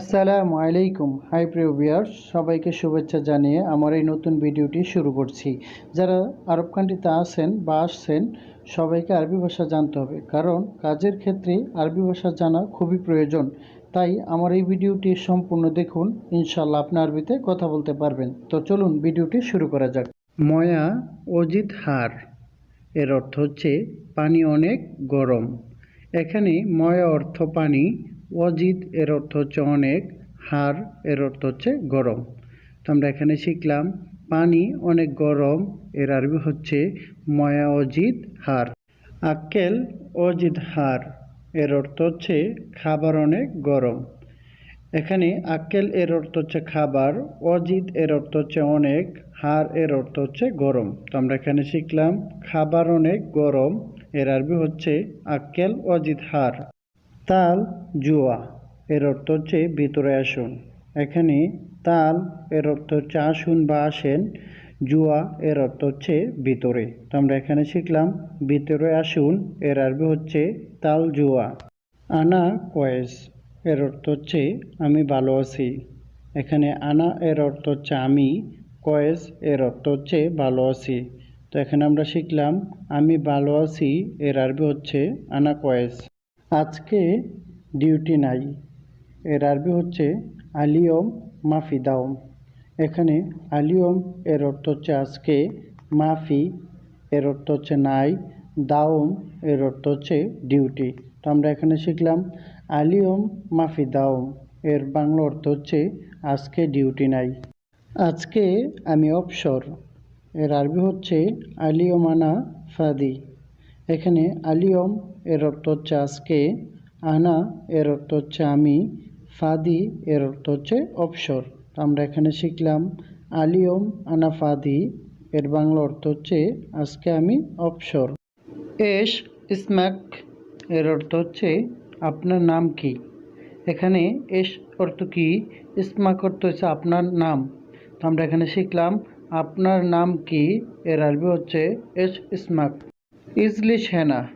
আসসালামু আলাইকুম, হাই প্রিয় ভিউয়ার্স, সবাইকে শুভেচ্ছা জানিয়ে আমার এই নতুন ভিডিওটি শুরু করছি। যারা আরব কান্ট্রিতে আছেন বা আসছেন, সবাইকে আরবি ভাষা জানতে হবে, কারণ কাজের ক্ষেত্রে আরবি ভাষা জানা খুবই প্রয়োজন। তাই আমার এই ভিডিওটি সম্পূর্ণ দেখুন ইনশাল্লাহ আপনি আরবিতে কথা বলতে পারবেন। তো চলুন ভিডিওটি শুরু করা যাক। ময়া অজিত হার, এর অর্থ হচ্ছে, পানি অনেক গরম। এখানে ময়া অর্থ পানি অজিত এর অর্থ হচ্ছে অনেক, হার এর অর্থ হচ্ছে গরম। তো আমরা এখানে শিখলাম, পানি অনেক গরম, এর আরবি হচ্ছে ময়া অজিত, হার। আক্কেল, অজিত, হার, এর অর্থ হচ্ছে খাবার অনেক গরম। এখানে আক্কেল এর অর্থ হচ্ছে খাবার, অজিত এর অর্থ হচ্ছে অনেক, হার এর অর্থ হচ্ছে গরম। তো আমরা এখানে শিখলাম, খাবার অনেক গরম, এর আরবি হচ্ছে আক্কেল, অজিত, হার। তাল জুয়া, এর অর্থ হচ্ছে ভিতরে আসুন। এখানে তাল, এর অর্থ হচ্ছে আসুন বা আসেন। জুয়া, এর অর্থ হচ্ছে ভিতরে। তো আমরা এখানে শিখলাম, ভিতরে আসুন, এর আরবি হচ্ছে তাল জুয়া। আনা কয়েস, এর অর্থ হচ্ছে আমি ভালো আছি। এখানে আনা, এর অর্থ হচ্ছে আমি। কয়েস, এর অর্থ হচ্ছে ভালো আছি। তো এখানে আমরা শিখলাম, আমি ভালো আছি, এর আরবি হচ্ছে আনা কয়েস। আজকে ডিউটি নাই। এর আরবি হচ্ছে আলিয়ম মাফি দাওম। এখানে আলিয়ম এর অর্থ হচ্ছে আজকে, মাফি এর অর্থ হচ্ছে নাই, দাওম এর অর্থ হচ্ছে ডিউটি তো আমরা এখানে শিখলাম আলিয়ম মাফি দাওম। এর বাংলা অর্থ হচ্ছে আজকে ডিউটি নাই। আজকে আমি অবসর। এর আরবি হচ্ছে আলিয়মানা ফাদি। এখানে আলিয়ম এর অর্থ হচ্ছে আজকে, আনা এর অর্থ হচ্ছে আমি, ফাদি এর অর্থ হচ্ছে অবসর। আমরা এখানে শিখলাম, আলিয়ম, আনা, ফাদি এর বাংলা অর্থ হচ্ছে আজকে আমি অবসর। এস, ইসমাক এর অর্থ হচ্ছে আপনার নাম কি? এখানে এস অর্থ কি? ইসমাক অর্থ হচ্ছে আপনার নাম। তো আমরা এখানে শিখলাম, আপনার নাম কি? এর আরবি হচ্ছে এস, ইসমাক। ইজলিশ হেনা।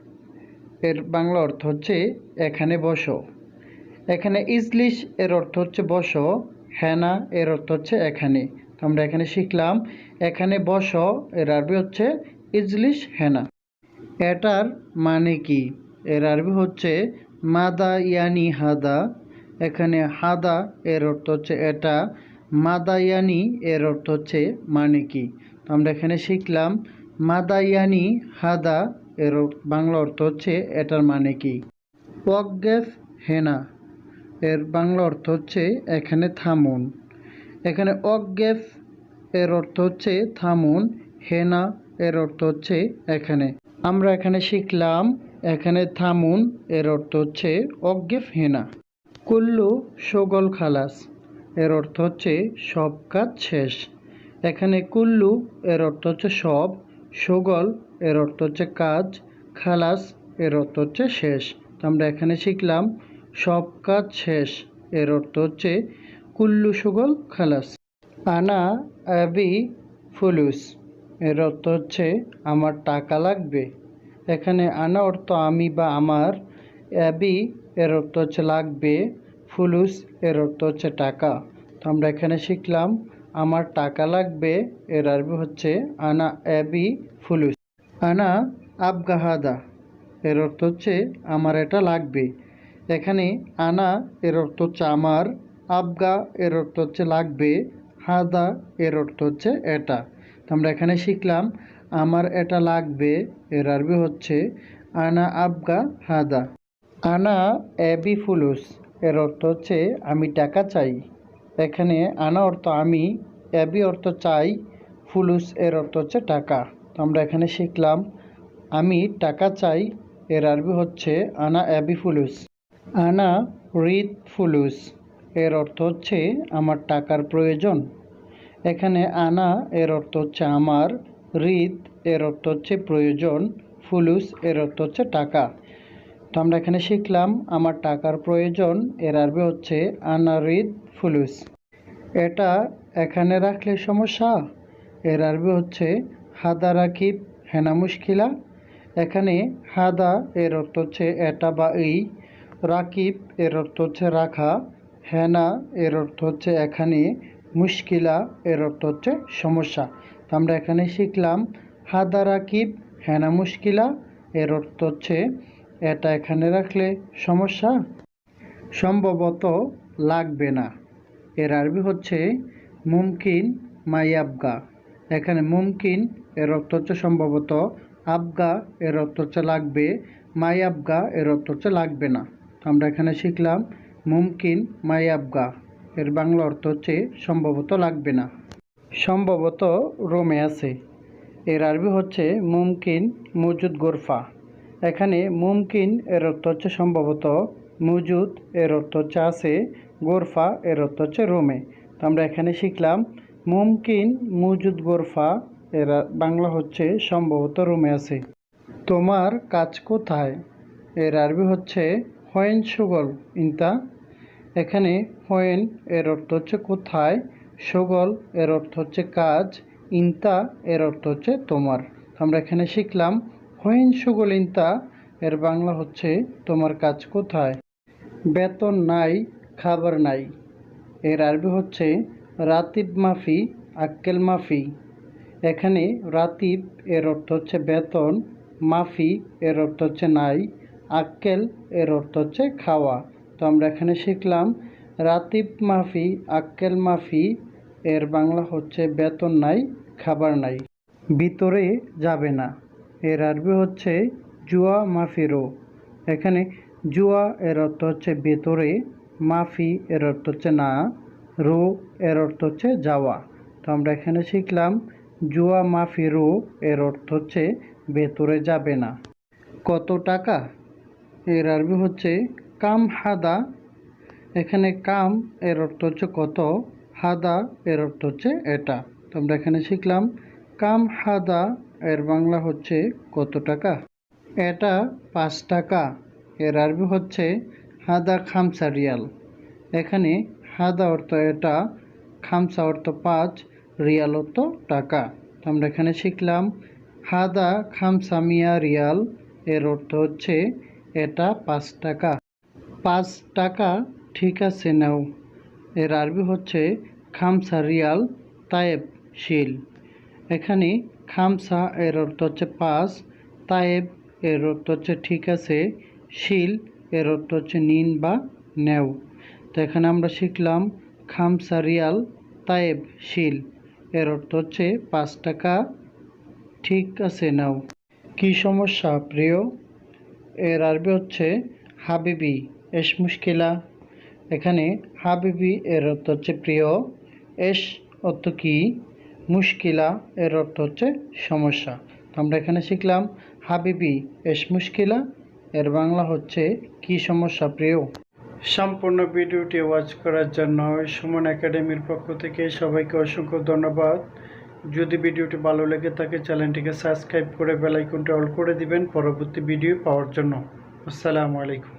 এর বাংলা অর্থ হচ্ছে, এখানে বসো। এখানে ইজলিশ এর অর্থ হচ্ছে, বসো। হেনা এর অর্থ হচ্ছে, এখানে। তো আমরা এখানে শিখলাম, এখানে বসো। এর আরবি হচ্ছে, ইজলিশ হেনা। এটার মানে কি? এর আরবি হচ্ছে, মাদা ইয়ানি হাদা। এখানে হাদা এর অর্থ হচ্ছে, এটা। মাদা ইয়ানি এর অর্থ হচ্ছে মানে কি? আমরা এখানে শিখলাম মাদা ইয়ানি হাদা এর বাংলা অর্থ হচ্ছে এটার মানে কি? ওয়াকগেফ হেনা এর বাংলা অর্থ হচ্ছে এখানে থামুন। এখানে অজ্ঞেফ এর অর্থ হচ্ছে থামুন, হেনা এর অর্থ হচ্ছে এখানে। আমরা এখানে শিখলাম, এখানে থামুন এর অর্থ হচ্ছে অজ্ঞেফ হেনা। কুল্লু সগল খালাস এর অর্থ হচ্ছে সব কাজ শেষ। এখানে কুল্লু এর অর্থ হচ্ছে সব সগল, এর অর্থ হচ্ছে কাজ, খালাস, এর অর্থ হচ্ছে শেষ। তো আমরা এখানে শিখলাম, সব কাজ শেষ, এর অর্থ হচ্ছে কুল্লু সুগল, খালাস। আনা অ্যাবি ফুলুস, এর অর্থ হচ্ছে আমার টাকা লাগবে। এখানে আনা অর্থ আমি বা আমার অ্যাবি এর অর্থ হচ্ছে লাগবে, ফুলুস, এর অর্থ হচ্ছে টাকা। তো আমরা এখানে শিখলাম আমার টাকা লাগবে, এর আরবি হচ্ছে আনা অ্যাবি ফুলুস। আনা আবগাহাদা, এর অর্থ হচ্ছে আমার এটা লাগবে। এখানে আনা, এর অর্থ হচ্ছে আমার, আবগা, এর অর্থ হচ্ছে লাগবে, হাদা, এর অর্থ হচ্ছে এটা। আমরা এখানে শিখলাম, আমার এটা লাগবে, এর আরবি হচ্ছে আনা আবগা হাদা। আনা এবি ফুলুস, এর অর্থ হচ্ছে আমি টাকা চাই। এখানে আনা অর্থ আমি, এবি অর্থ চাই, ফুলুস এর অর্থ হচ্ছে টাকা। তো আমরা এখানে শিখলাম, আমি টাকা চাই, এর আরবি হচ্ছে আনা এবি ফুলুস। আনা রিদ ফুলুস, এর অর্থ হচ্ছে আমার টাকার প্রয়োজন। এখানে আনা এর অর্থ হচ্ছে আমার রিদ এর অর্থ হচ্ছে প্রয়োজন, ফুলুস এর অর্থ হচ্ছে টাকা। তো আমরা এখানে শিখলাম, আমার টাকার প্রয়োজন, এর আরবি হচ্ছে আনা রিদ ফুলুস। এটা এখানে রাখলে সমস্যা? এর আরবি হচ্ছে, হাদা রাকিব, হেনা মুশকিলা। এখানে, হাদা এর অর্থ হচ্ছে, এটা বা এই। রাকিব এর অর্থ হচ্ছে, রাখা। হেনা এর অর্থ হচ্ছে, এখানে। মুশকিলা এর অর্থ হচ্ছে, সমস্যা। তো আমরা এখানে শিখলাম, হাদা রাকিব, হেনা মুশকিলা। এর অর্থ হচ্ছে, এটা এখানে রাখলে সমস্যা? সম্ভবত লাগবে না। এর আরবি হচ্ছে মুমকিন মাই আবগা। এখানে মুমকিন এর অর্থ হচ্ছে সম্ভবত আবগা, এর অর্থ হচ্ছে লাগবে। মাই আবগা, এর অর্থ হচ্ছে লাগবে না। তো আমরা এখানে শিখলাম মুমকিন মাই আবগা। এর বাংলা অর্থ হচ্ছে সম্ভবত লাগবে না। সম্ভবত রোমে আছে। এর আরবি হচ্ছে মুমকিন মজুদ গোরফা। এখানে মুমকিন এর অর্থ হচ্ছে সম্ভবত মজুদ, এর অর্থ হচ্ছে আছে। গোরফা এর অর্থ হচ্ছে রোমে। তো আমরা এখানে শিখলাম, মুমকিন মজুদ গোরফা, এর বাংলা হচ্ছে সম্ভবত রোমে আছে। তোমার কাজ কোথায়? এর আরবি হচ্ছে হয়েন সুগল, ইন্তা। এখানে হয়েন এর অর্থ হচ্ছে কোথায়, সুগল এর অর্থ হচ্ছে কাজ, ইন্তা এর অর্থ হচ্ছে তোমার। আমরা এখানে শিখলাম, হয়েন সুগল, ইন্তা, এর বাংলা হচ্ছে তোমার কাজ কোথায়? বেতন নাই খাবার নাই। এর আরবি হচ্ছে রাতিব মাফি, আক্কেল মাফি। এখানে রাতিব এর অর্থ হচ্ছে বেতন, মাফি এর অর্থ হচ্ছে নাই, আক্কেল এর অর্থ হচ্ছে খাওয়া। তো আমরা এখানে শিখলাম রাতিব মাফি, আক্কেল মাফি, এর বাংলা হচ্ছে বেতন নাই, খাবার নাই। ভিতরে যাবে না। এর আরবি হচ্ছে জুয়া মাফিরো। এখানে জুয়া এর অর্থ হচ্ছে ভেতরে মাফি এর অর্থ হচ্ছে না, রো এর অর্থ হচ্ছে যাওয়া। তো আমরা এখানে শিখলাম, জুয়া মাফি রো এর অর্থ হচ্ছে ভেতরে যাবে না। কত টাকা? এর আরবি হচ্ছে, কাম হাদা। এখানে কাম এর অর্থ হচ্ছে কত? হাদা এর অর্থ হচ্ছে এটা। তো আমরা এখানে শিখলাম, কাম হাদা, এর বাংলা হচ্ছে কত টাকা? এটা পাঁচ টাকা। এর আরবি হচ্ছে হাদা খামসা রিয়াল। এখানে হাদা অর্থ এটা, খামসা অর্থ পাঁচ, রিয়াল অর্থ টাকা। তো আমরা এখানে শিখলাম, হাদা খামসা মিয়া রিয়াল, এর অর্থ হচ্ছে এটা পাঁচ টাকা। পাঁচ টাকা, ঠিক আছে, নাও। এর আরবি হচ্ছে খামসা রিয়াল তায়েব শিল। এখানে খামসা এর অর্থ হচ্ছে পাঁচ, তায়েব এর অর্থ হচ্ছে ঠিক আছে, শিল। এর অর্থ হচ্ছে নিন বা নেও। তো এখানে আমরা শিখলাম খামসা রিয়াল তায়েব শিল। এর অর্থ হচ্ছে পাঁচ টাকা ঠিক আছে নাও। কি সমস্যা প্রিয়? এর আরবি হচ্ছে হাবিবি, এস মুশকিলা। এখানে হাবিবি এর অর্থ হচ্ছে প্রিয়, এস অর্থ কি? মুশকিলা, এর অর্থ হচ্ছে সমস্যা। আমরা এখানে শিখলাম হাবিবি, এস মুশকিলা এর বাংলা হচ্ছে, কি সমস্যা প্রিয়? সম্পূর্ণ ভিডিওটি ওয়াচ করার জন্য সুমন একাডেমির পক্ষ থেকে সবাইকে অসংখ্য ধন্যবাদ। যদি ভিডিওটি ভালো লেগে থাকে, চ্যানেলটিকে সাবস্ক্রাইব করে বেলাইকনটি অল করে দিবেন পরবর্তী ভিডিও পাওয়ার জন্য। আসসালামু আলাইকুম।